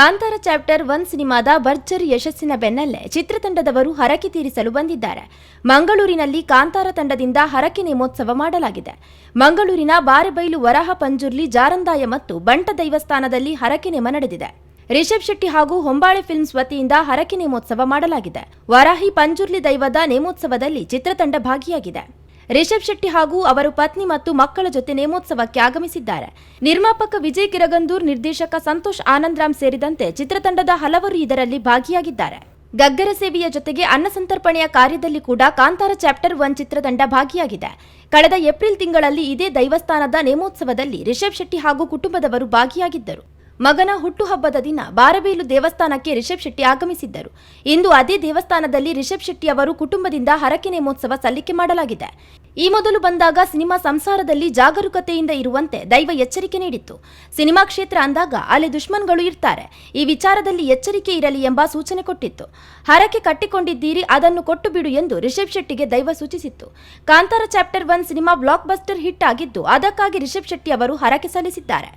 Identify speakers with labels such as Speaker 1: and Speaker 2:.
Speaker 1: Kantara chapter one ಸಿನಿಮಾದ ಭರ್ಜರಿ ಯಶಸ್ಸಿನ ಬೆನ್ನಲ್ಲೇ ಚಿತ್ರತಂಡದವರು ಹರಕೆ ತೀರಿಸಲು ಬಂದಿದ್ದಾರೆ. ಮಂಗಳೂರಿನಲ್ಲಿ ಕಾಂತಾರ ತಂಡದಿಂದ ಹರಕೆ ನೇಮೋತ್ಸವ ಮಾಡಲಾಗಿದೆ. ಮಂಗಳೂರಿನ ಬಾರೆಬೈಲು ವರಹ ಪಂಜುರ್ಲಿ ಜಾರಂದಾಯ ಮತ್ತು ಬಂಟ ದೈವಸ್ಥಾನದಲ್ಲಿ ಹರಕೆ ನೇಮ ನಡೆದಿದೆ. ರಿಷಬ್ ಶೆಟ್ಟಿ ಹಾಗೂ ಹೊಂಬಾಳೆ ಫಿಲ್ಮ್ಸ್ ವತಿಯಿಂದ ಹರಕೆ ನೇಮೋತ್ಸವ ಮಾಡಲಾಗಿದೆ. ವರಾಹಿ ಪಂಜುರ್ಲಿ ದೈವದ ನೇಮೋತ್ಸವದಲ್ಲಿ ಚಿತ್ರತಂಡ ಭಾಗಿಯಾಗಿದೆ. ರಿಷಬ್ ಶೆಟ್ಟಿ ಹಾಗೂ ಅವರ ಪತ್ನಿ ಮತ್ತು ಮಕ್ಕಳ ಜೊತೆ ನೇಮೋತ್ಸವಕ್ಕೆ ಆಗಮಿಸಿದ್ದಾರೆ. ನಿರ್ಮಾಪಕ ವಿಜಯ್ ಕಿರಗಂದೂರ್, ನಿರ್ದೇಶಕ ಸಂತೋಷ್ ಆನಂದ್ರಾಮ್ ಸೇರಿದಂತೆ ಚಿತ್ರತಂಡದ ಹಲವರು ಇದರಲ್ಲಿ ಭಾಗಿಯಾಗಿದ್ದಾರೆ. ಗಗ್ಗರ ಸೇವೆಯ ಜೊತೆಗೆ ಅನ್ನ ಸಂತರ್ಪಣೆಯ ಕಾರ್ಯದಲ್ಲಿ ಕೂಡ ಕಾಂತಾರ ಚಾಪ್ಟರ್ ಒನ್ ಚಿತ್ರತಂಡ ಭಾಗಿಯಾಗಿದೆ. ಕಳೆದ ಏಪ್ರಿಲ್ ತಿಂಗಳಲ್ಲಿ ಇದೇ ದೈವಸ್ಥಾನದ ನೇಮೋತ್ಸವದಲ್ಲಿ ರಿಷಬ್ ಶೆಟ್ಟಿ ಹಾಗೂ ಕುಟುಂಬದವರು ಭಾಗಿಯಾಗಿದ್ದರು. ಮಗನ ಹುಟ್ಟುಹಬ್ಬದ ದಿನ ಬಾರಬೇಲು ದೇವಸ್ಥಾನಕ್ಕೆ ರಿಷಬ್ ಶೆಟ್ಟಿ ಆಗಮಿಸಿದ್ದರು. ಇಂದು ಅದೇ ದೇವಸ್ಥಾನದಲ್ಲಿ ರಿಷಬ್ ಶೆಟ್ಟಿ ಅವರು ಕುಟುಂಬದಿಂದ ಹರಕೆ ನೇಮೋತ್ಸವ ಸಲ್ಲಿಕೆ ಮಾಡಲಾಗಿದೆ. ಈ ಮೊದಲು ಬಂದಾಗ ಸಿನಿಮಾ ಸಂಸಾರದಲ್ಲಿ ಜಾಗರೂಕತೆಯಿಂದ ಇರುವಂತೆ ದೈವ ಎಚ್ಚರಿಕೆ ನೀಡಿತ್ತು. ಸಿನಿಮಾ ಕ್ಷೇತ್ರ ಅಂದಾಗ ಅಲ್ಲಿ ದುಶ್ಮನ್ಗಳು ಇರ್ತಾರೆ. ಈ ವಿಚಾರದಲ್ಲಿ ಎಚ್ಚರಿಕೆ ಇರಲಿ ಎಂಬ ಸೂಚನೆ ಕೊಟ್ಟಿತ್ತು. ಹರಕೆ ಕಟ್ಟಿಕೊಂಡಿದ್ದೀರಿ, ಅದನ್ನು ಕೊಟ್ಟು ಬಿಡು ಎಂದು ರಿಷಬ್ ಶೆಟ್ಟಿಗೆ ದೈವ ಸೂಚಿಸಿತ್ತು. Kantara chapter one cinema blockbuster hit ಆಗಿದ್ದು, ಅದಕ್ಕಾಗಿ ರಿಷಬ್ ಶೆಟ್ಟಿ ಅವರು ಹರಕೆ ಸಲ್ಲಿಸಿದ್ದಾರೆ.